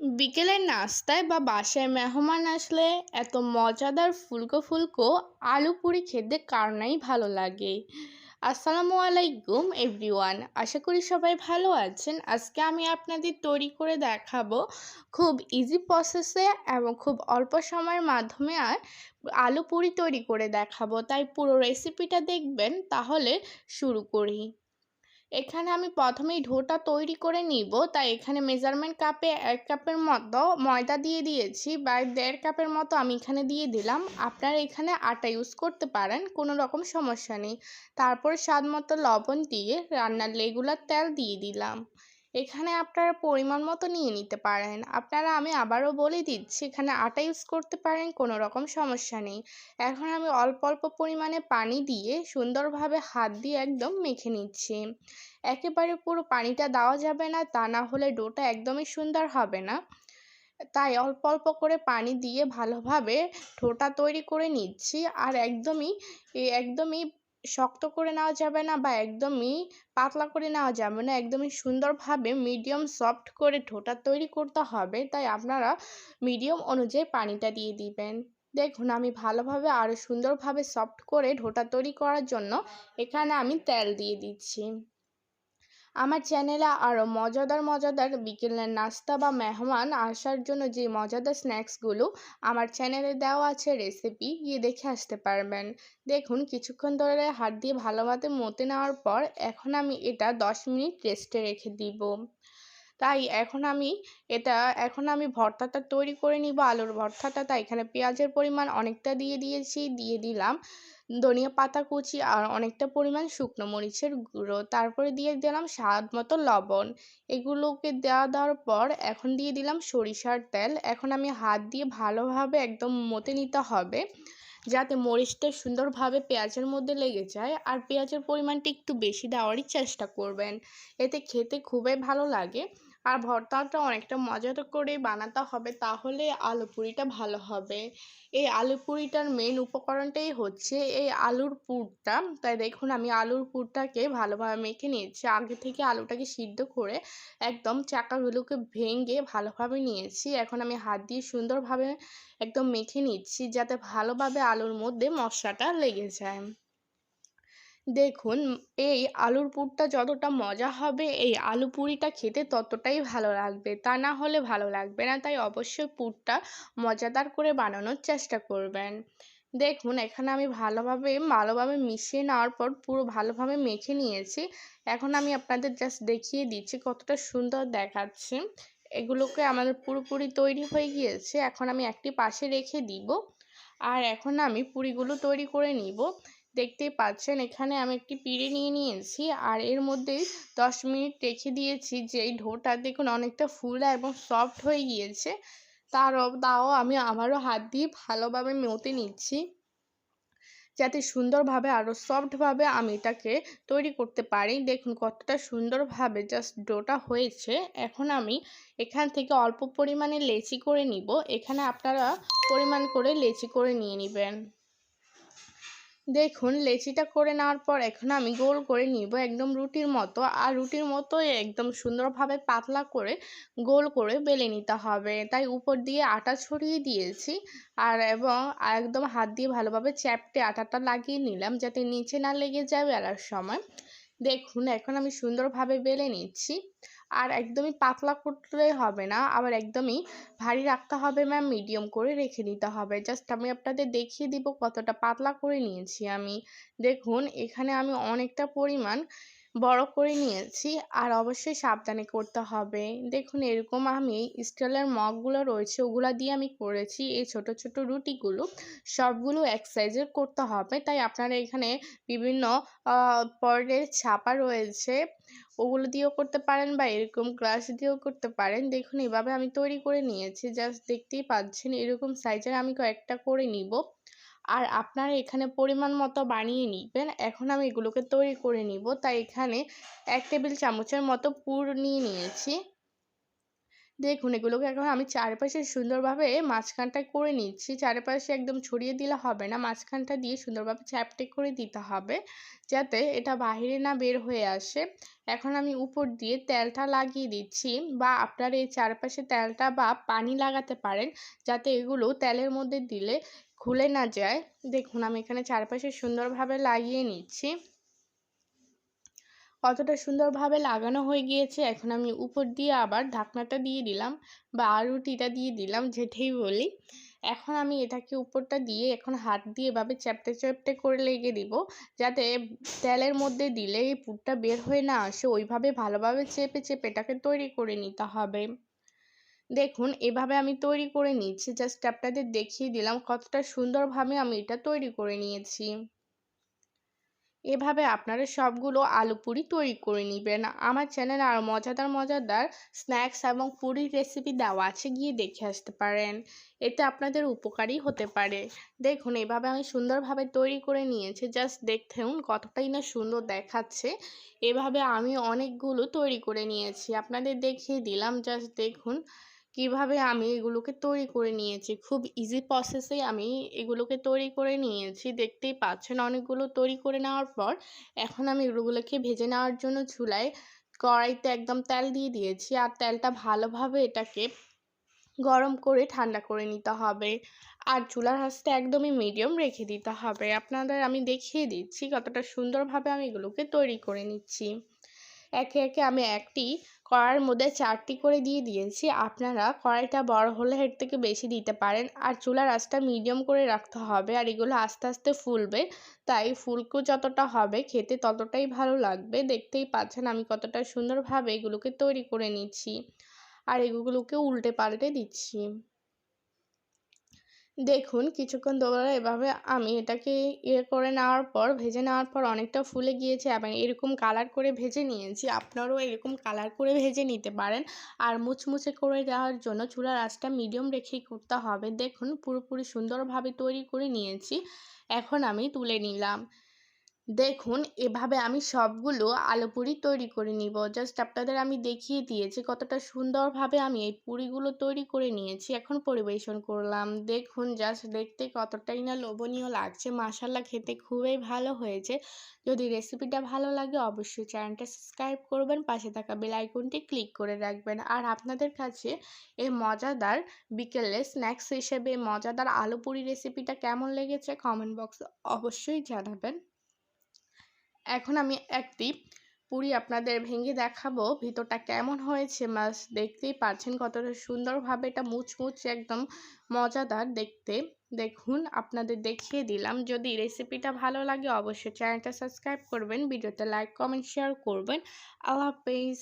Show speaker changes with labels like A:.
A: বিকেলের নাস্তায় বা বাসায় মেহমান আসলে এত মজাদার ফুলকো ফুলকো আলু পুরি খেতে কার নাই ভালো লাগে। আসসালামু আলাইকুম, এভরিওয়ান। আশা করি সবাই ভালো আছেন। আজকে আমি আপনাদের তৈরি করে দেখাবো খুব ইজি প্রসেসে এবং খুব অল্প সময়ের মাধ্যমে আর আলু পুরি তৈরি করে দেখাবো। তাই পুরো রেসিপিটা দেখবেন, তাহলে শুরু করি। এখানে আমি প্রথমেই ঢোটা তৈরি করে নিব। তাই এখানে মেজারমেন্ট কাপে এক কাপের মতো ময়দা দিয়ে দিয়েছি বা দেড় কাপের মতো আমি এখানে দিয়ে দিলাম। আপনারা এখানে আটা ইউজ করতে পারেন, কোনো রকম সমস্যা নেই। তারপর স্বাদ মতো লবণ দিয়ে রান্নার রেগুলার তেল দিয়ে দিলাম। এখানে আপনারা পরিমাণ মতো নিয়ে নিতে পারেন। আপনারা আমি আবারও বলে দিচ্ছি, এখানে আটা ইউজ করতে পারেন, কোনো রকম সমস্যা নেই। এখন আমি অল্প অল্প পরিমাণে পানি দিয়ে সুন্দরভাবে হাত দিয়ে একদম মেখে নিচ্ছি। একেবারে পুরো পানিটা দেওয়া যাবে না, তা না হলে ডোটা একদমই সুন্দর হবে না। তাই অল্প অল্প করে পানি দিয়ে ভালোভাবে ঠোঁটা তৈরি করে নিচ্ছি আর একদমই একদমই শক্ত করে নেওয়া যাবে না বা একদমই পাতলা করে নেওয়া যাবে না, একদমই সুন্দরভাবে মিডিয়াম সফট করে ঠোঁটা তৈরি করতে হবে, তাই আপনারা মিডিয়াম অনুযায়ী পানিটা দিয়ে দিবেন। দেখুন আমি ভালোভাবে আরও সুন্দরভাবে সফট করে ঢোটা তৈরি করার জন্য এখানে আমি তেল দিয়ে দিচ্ছি। আমার চ্যানেলে আরও মজাদার মজাদার বিকেলের নাস্তা বা মেহমান আসার জন্য যে মজাদার স্ন্যাক্সগুলো আমার চ্যানেলে দেওয়া আছে রেসিপি গিয়ে দেখে আসতে পারবেন। দেখুন, কিছুক্ষণ ধরে হাত দিয়ে ভালোভাবে মতে নেওয়ার পর এখন আমি এটা দশ মিনিট রেস্টে রেখে দিব। তাই এখন আমি এটা, এখন আমি ভর্তাটা তৈরি করে নিব। আলুর ভর্তাটা, তাই এখানে পেঁয়াজের পরিমাণ অনেকটা দিয়ে দিয়েছি, দিয়ে দিলাম। ধনিয়া পাতা কুচি আর অনেকটা পরিমাণ শুকনো মরিচের গুঁড়ো। তারপরে দিয়ে দিলাম স্বাদ মতো লবণ। এগুলোকে দেওয়া দেওয়ার পর এখন দিয়ে দিলাম সরিষার তেল। এখন আমি হাত দিয়ে ভালোভাবে একদম মতে নিতে হবে, যাতে মরিচটা সুন্দরভাবে পেঁয়াজের মধ্যে লেগে যায় আর পেঁয়াজের পরিমাণটা একটু বেশি দেওয়ারই চেষ্টা করবেন। এতে খেতে খুবই ভালো লাগে। আর ভর্তাটা অনেকটা মজাদার করে বানাতে হবে, তাহলে আলু পুরিটা ভালো হবে। এই আলু পুরিটার মেন উপকরণটাই হচ্ছে এই আলুর পুরটা। তাই দেখুন, আমি আলুর পুরটাকে ভালোভাবে মেখে নিয়েছি। আগে থেকে আলুটাকে সিদ্ধ করে একদম চাকাগুলোকে ভেঙে ভালোভাবে নিয়েছি। এখন আমি হাত দিয়ে সুন্দরভাবে একদম মেখে নিচ্ছি, যাতে ভালোভাবে আলুর মধ্যে মশলাটা লেগে যায়। দেখুন, এই আলুর পুরটা যতটা মজা হবে, এই আলু পুরিটা খেতে ততটাই ভালো লাগবে। তা না হলে ভালো লাগবে না, তাই অবশ্যই পুরটা মজাদার করে বানানোর চেষ্টা করবেন। দেখুন, এখানে আমি ভালোভাবে ভালোভাবে মিশিয়ে নেওয়ার পর পুরো ভালোভাবে মেখে নিয়েছি। এখন আমি আপনাদের জাস্ট দেখিয়ে দিচ্ছি কতটা সুন্দর দেখাচ্ছে। এগুলোকে আমাদের পুরোপুরি তৈরি হয়ে গিয়েছে। এখন আমি একটি পাশে রেখে দিব। আর এখন আমি পুরিগুলো তৈরি করে নিব। দেখতেই পাচ্ছেন, এখানে আমি একটি পিড়ে নিয়ে নিয়েছি আর এর মধ্যে দশ মিনিট রেখে দিয়েছি যেই ঢোটা দেখুন অনেকটা ফুলা এবং সফট হয়ে গিয়েছে। তারও তাও আমি আমারও হাত দিয়ে ভালোভাবে মতে নিচ্ছি যাতে সুন্দরভাবে আরও সফটভাবে আমি এটাকে তৈরি করতে পারি। দেখুন কতটা সুন্দরভাবে জাস্ট ডোটা হয়েছে। এখন আমি এখান থেকে অল্প পরিমাণে লেচি করে নিব। এখানে আপনারা পরিমাণ করে লেচি করে নিয়ে নেবেন। দেখুন, লেচিটা করে নেওয়ার পর এখন আমি গোল করে নিব একদম রুটির মতো। আর রুটির মতো একদম সুন্দরভাবে পাতলা করে গোল করে বেলে নিতে হবে। তাই উপর দিয়ে আটা ছড়িয়ে দিয়েছি। আর এবং একদম হাত দিয়ে ভালোভাবে চ্যাপটে আটাটা লাগিয়ে নিলাম যাতে নিচে না লেগে যায় বেলার সময়। দেখুন, এখন আমি সুন্দরভাবে বেলে নিচ্ছি। আর একদমই পাতলা করলে হবে না। আবার একদমই ভারী রাখতে হবে ম্যাম মিডিয়াম করে রেখে নিতে হবে। জাস্ট আমি আপনাদের দেখিয়ে দিব কতটা পাতলা করে নিয়েছি আমি। দেখুন, এখানে আমি অনেকটা পরিমাণ বড় করে নিয়েছি। আর অবশ্যই সাবধানে করতে হবে। দেখুন, এরকম আমি স্টিলের মগগুলো রয়েছে, ওগুলা দিয়ে আমি করেছি। এই ছোট ছোট রুটিগুলো সবগুলো এক করতে হবে। তাই আপনারা এখানে বিভিন্ন পরের ছাপা রয়েছে, ওগুলো দিয়েও করতে পারেন বা এরকম গ্লাস দিয়েও করতে পারেন। দেখুন, এভাবে আমি তৈরি করে নিয়েছি। জাস্ট দেখতেই পাচ্ছেন, এরকম সাইজের আমি কয়েকটা করে নিব। আর আপনারা এখানে পরিমাণ মতো বানিয়ে নিবেন। এখন আমি এগুলোকে তৈরি করে নিব। তাই এখানে এক টেবিল চামচের মতো পুর নিয়ে নিয়েছি। দেখুন, এগুলোকে এখন আমি চারপাশে সুন্দরভাবে মাঝখানটা করে নিচ্ছি। চারপাশে একদম ছড়িয়ে দিলে হবে না। মাঝখানটা দিয়ে সুন্দরভাবে চ্যাপটে করে দিতে হবে যাতে এটা বাহিরে না বের হয়ে আসে। এখন আমি উপর দিয়ে তেলটা লাগিয়ে দিচ্ছি বা আপনার এই চারপাশে তেলটা বা পানি লাগাতে পারেন। যাতে এগুলো তেলের মধ্যে দিলে খুলে না যায়। দেখুন, আমি এখানে চারপাশে সুন্দরভাবে লাগিয়ে নিচ্ছি। কতটা সুন্দরভাবে লাগানো হয়ে গিয়েছে। এখন আমি উপর দিয়ে আবার ঢাকনাটা দিয়ে দিলাম বা রুটিটা দিয়ে দিলাম, যেটাই বলি। এখন আমি এটাকে উপরটা দিয়ে এখন হাত দিয়ে এভাবে চ্যাপটে চ্যাপটে করে লেগে দিব, যাতে তেলের মধ্যে দিলে এই পুরটা বের হয়ে না আসে। ওইভাবে ভালোভাবে চেপে চেপে এটাকে তৈরি করে নিতে হবে। দেখুন, এভাবে আমি তৈরি করে নিচ্ছি। জাস্ট আপনাদের দেখিয়ে দিলাম কতটা সুন্দরভাবে আমি এটা তৈরি করে নিয়েছি। এভাবে আপনারা সবগুলো আলু পুরি তৈরি করে নেবেন। আমার চ্যানেলে আরও মজাদার মজাদার স্ন্যাক্স এবং পুরির রেসিপি দেওয়া আছে, গিয়ে দেখে আসতে পারেন। এতে আপনাদের উপকারী হতে পারে। দেখুন, এভাবে আমি সুন্দরভাবে তৈরি করে নিয়েছি। জাস্ট দেখুন কতটাই না সুন্দর দেখাচ্ছে। এভাবে আমি অনেকগুলো তৈরি করে নিয়েছি। আপনাদের দেখিয়ে দিলাম। জাস্ট দেখুন কীভাবে আমি এগুলোকে তৈরি করে নিয়েছি? খুব ইজি প্রসেসে আমি এগুলোকে তৈরি করে নিয়েছি। দেখতেই পাচ্ছেন অনেকগুলো তৈরি করে নেওয়ার পর, এখন আমি এগুলোকে ভেজে নেওয়ার জন্য চুলায় কড়াইতে একদম তেল দিয়ে দিয়েছি। আর তেলটা ভালোভাবে এটাকে গরম করে ঠান্ডা করে নিতে হবে। আর চুলার হাঁসটা একদমই মিডিয়াম রেখে দিতে হবে। আপনাদের আমি দেখিয়ে দিচ্ছি কতটা সুন্দরভাবে আমি এগুলোকে তৈরি করে নিচ্ছি। একে একে আমি একটি কড়াইয়ের মধ্যে চারটি করে দিয়ে দিয়েছি। আপনারা কড়াইটা বড় হলে এর থেকে বেশি দিতে পারেন। আর চুলা আঁচটা মিডিয়াম করে রাখতে হবে। আর এগুলো আস্তে আস্তে ফুলবে। তাই ফুলকো যতটা হবে খেতে ততটাই ভালো লাগবে। দেখতেই পাচ্ছেন আমি কতটা সুন্দরভাবে এগুলোকে তৈরি করে নিচ্ছি। আর এগুলোকে উল্টে পাল্টে দিচ্ছি। দেখুন, কিছুক্ষণ ধরে এভাবে আমি এটাকে ইয়ে করে নেওয়ার পর, ভেজে নেওয়ার পর অনেকটা ফুলে গিয়েছে এবং এরকম কালার করে ভেজে নিয়েছি। আপনারাও এরকম কালার করে ভেজে নিতে পারেন। আর মুচমুচে করে দেওয়ার জন্য চুলার আঁচটা মিডিয়াম রেখেই করতে হবে। দেখুন, পুরোপুরি সুন্দরভাবে তৈরি করে নিয়েছি। এখন আমি তুলে নিলাম। দেখুন, এভাবে আমি সবগুলো আলু পুরি তৈরি করে নিব। জাস্ট আপনাদের আমি দেখিয়ে দিয়েছি কতটা সুন্দরভাবে আমি এই পুরিগুলো তৈরি করে নিয়েছি। এখন পরিবেশন করলাম। দেখুন জাস্ট দেখতে কতটাই না লোভনীয় লাগছে। মাসাল্লা খেতে খুবই ভালো হয়েছে। যদি রেসিপিটা ভালো লাগে, অবশ্যই চ্যানেলটা সাবস্ক্রাইব করবেন। পাশে থাকা বেল আইকনটি ক্লিক করে রাখবেন। আর আপনাদের কাছে এই মজাদার বিকেলে স্ন্যাক্স হিসেবে মজাদার আলু পুরি রেসিপিটা কেমন লেগেছে কমেন্ট বক্সে অবশ্যই জানাবেন। এখন আমি একটি পুরি আপনাদের ভেঙে দেখাবো। ভিতরটা কেমন হয়েছে মাছ দেখতেই পাচ্ছেন কতটা সুন্দরভাবে এটা মুচমুচ একদম মজাদার দেখতে। দেখুন, আপনাদের দেখিয়ে দিলাম। যদি রেসিপিটা ভালো লাগে অবশ্যই চ্যানেলটা সাবস্ক্রাইব করবেন, ভিডিওতে লাইক কমেন্ট শেয়ার করবেন। আল্লাহ হাফেজ।